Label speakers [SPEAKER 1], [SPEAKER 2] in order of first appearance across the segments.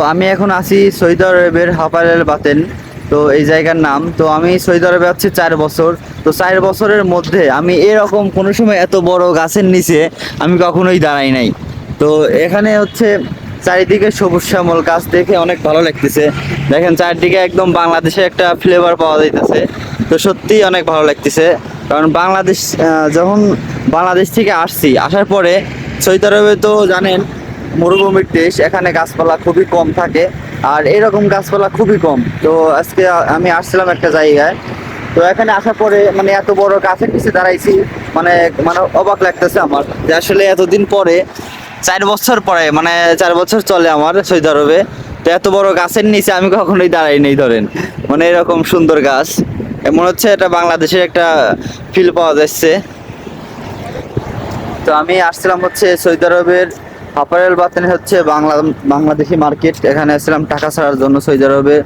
[SPEAKER 1] তো আমি এখন আছি সৌদি আরবের হাফারেল বাতেন, তো এই জায়গার নাম। তো আমি সৌদি আরবে আছি চার বছর, তো চার বছরের মধ্যে আমি এরকম কোনো সময় এত বড় গাছের নিচে আমি কখনোই দাঁড়াই নাই। তো এখানে হচ্ছে চারিদিকে সবুজ শ্যামল, গাছ দেখে অনেক ভালো লাগতেছে। দেখেন চারিদিকে একদম বাংলাদেশে একটা ফ্লেভার পাওয়া যাইতেছে। তো সত্যিই অনেক ভালো লাগতেছে। কারণ বাংলাদেশ যখন বাংলাদেশ থেকে আসছি, আসার পরে সৌদি আরবে তো জানেন মরুভূমির দেশ, এখানে গাছপালা খুবই কম থাকে। আর এরকম গাছপালা খুবই কম। তো আজকে আমি আসছিলাম একটা জায়গায়। তো এখানে আসার পরে মানে এত বড় গাছের পিছিয়ে দাঁড়াইছি মানে মানে অবাক লাগতেছে আমার যে আসলে এতদিন পরে, চার বছর পরে মানে চার বছর চলে আমার সৌদি আরবে তো এত বড় গাছের নিচে আমি কখনোই দাঁড়াই নেই, ধরেন। মানে এরকম সুন্দর গাছ। মনে হচ্ছে এটা বাংলাদেশের একটা ফিল পাওয়া যাচ্ছে। তো আমি আসছিলাম হচ্ছে সৌদি আরবের হাপারেল বাতানে হচ্ছে, বাংলা, বাংলাদেশি মার্কেট এখানে আসছিলাম টাকা ছাড়ার জন্য সৌদি আরবে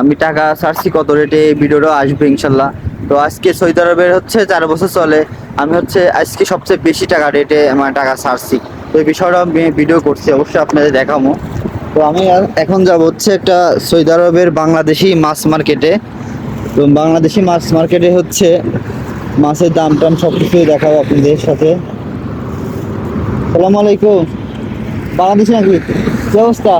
[SPEAKER 1] আমি টাকা ছাড়ছি কত রেটে এই ভিডিওটা আসবে ইনশাল্লাহ। তো আজকে সৌদি আরবের হচ্ছে চার বছর চলে। আমি হচ্ছে আজকে সবচেয়ে বেশি টাকা রেটে আমার টাকা ছাড়ছি। তো এই বিষয়টা আমি ভিডিও করছি, অবশ্যই আপনাদের দেখাবো। তো আমি এখন যাব হচ্ছে একটা সৌদি আরবের বাংলাদেশি মাছ মার্কেটে তো বাংলাদেশি মাছ মার্কেটে হচ্ছে মাছের দাম টাম সব কিছুই দেখাবো আপনাদের সাথে। সালাম আলাইকুম। বাংলাদেশি নাকি কি অবস্থা?